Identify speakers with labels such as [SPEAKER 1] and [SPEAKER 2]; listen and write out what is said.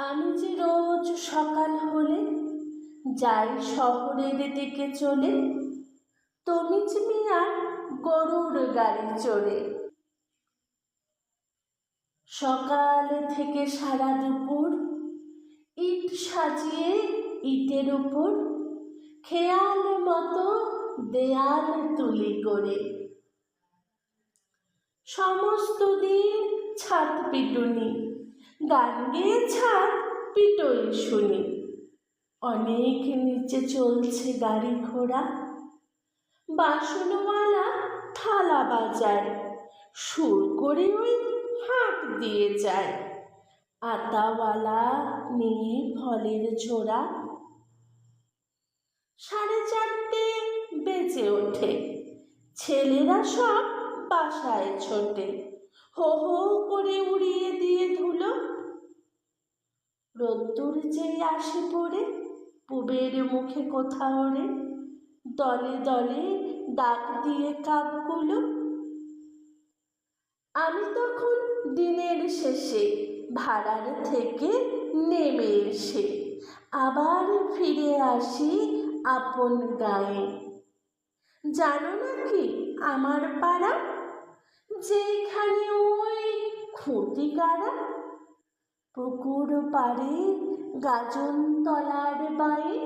[SPEAKER 1] আমি যে রোজ সকাল হলে, যাই শহরের দিকে চলে, তমিজ মিয়ার গরুর গাড়ি চড়ে। সকাল থেকে সারা দুপুর, ইট সাজিয়ে ইটের উপর, খেয়াল মতো দেয়াল তুলি করে। সমস্ত দিন ছাদ পিটুনি গান গেয়ে ছাদ পিটোই শুনি। অনেক নিচে চলছে গাড়ি ঘোড়া। বাসনওয়ালা থালা বাজায়, সুর করে ওই হাঁক দিয়ে যায়। আতাওয়ালা নিয়ে ফলের ঝোড়া। সাড়ে চারটে বেজে ওঠে, ছেলেরা সব বাসায় ছোটে। হো হো করে উড়িয়ে দিয়ে ধুলো। রোদ্দুর যেই আসে পড়ে পুবের মুখে কোথাও রে দলে দলে ডাক দিয়ে কাকগুলো, আমি তখন দিনের শেষে ভাড়ার থেকে নেমে এসে আবার ফিরে আসি আপন গায়ে। জানো নাকি আমার পাড়া? যেখানে ওই খুঁটি গাড়া পুকুর পাড়ে গাজন তলার বায়ে